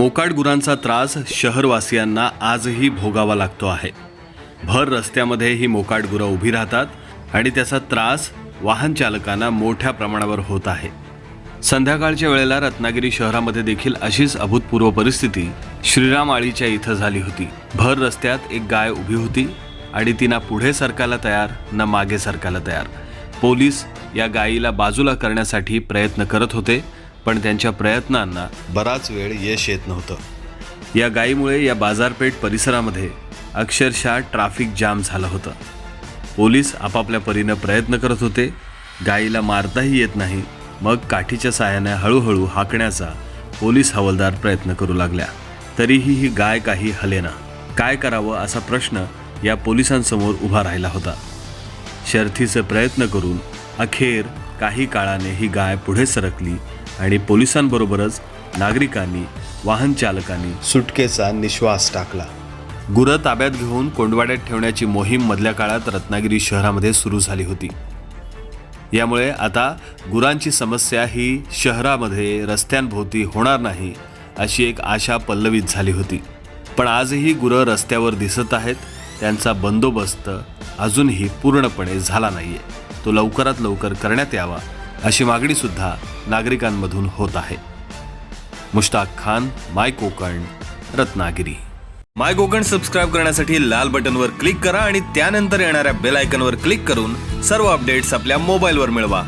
मोकाट गुरांचा त्रास शहरवासियांना आजही भोगावा लागतो आहे. भर रस्त्यामध्ये ही मोकाट गुरं उभी राहतात आणि त्याचा त्रास वाहन चालकांना मोठ्या प्रमाणावर होत आहे. संध्याकाळच्या वेळेला रत्नागिरी शहरामध्ये देखील अशीच अभूतपूर्व परिस्थिती श्रीराम आळीच्या इथं झाली होती. भर रस्त्यात एक गाय उभी होती आणि ती ना पुढे सरकायला तयार ना मागे सरकायला तयार. पोलीस या गायीला बाजूला करण्यासाठी प्रयत्न करत होते पण त्यांच्या प्रयत्नांना बराच वेळ यश येत नव्हतं. या गायीमुळे या बाजारपेठ परिसरामध्ये अक्षरशः ट्रॅफिक जाम झालं होतं. पोलीस आपापल्या परीनं प्रयत्न करत होते. गायीला मारताही येत नाही. मग काठीच्या साहाय्याने हळूहळू हाकण्याचा पोलीस हवालदार प्रयत्न करू लागल्या. तरीही ही गाय काही हलेना काय करावं असा प्रश्न या पोलिसांसमोर उभा राहिला होता. शर्थीचे प्रयत्न करून अखेर काही काळाने ही गाय पुढे सरकली आणि पोलिसांबरोबरच नागरिकांनी वाहन चालकांनी सुटकेचा निश्वास टाकला. गुरं ताब्यात घेऊन कोंडवाड्यात ठेवण्याची मोहीम मधल्या काळात रत्नागिरी शहरामध्ये सुरू झाली होती. यामुळे आता गुरांची समस्या ही शहरामध्ये रस्त्यांभोवती होणार नाही अशी एक आशा पल्लवित झाली होती. पण आजही गुरं रस्त्यावर दिसत आहेत त्यांचा बंदोबस्त अजूनही पूर्णपणे झाला नाहीये. तो लवकरात लवकर करण्यात यावा अशी मागणी सुद्धा नागरिकांमधून होत आहे. Mushtaq Khan my Konkan Ratnagiri. My Konkan subscribe करण्यासाठी लाल बटनवर क्लिक करा आणि त्यानंतर येणाऱ्या बेल आयकनवर क्लिक करून सर्व अपडेट्स आपल्या मोबाईलवर मिळवा.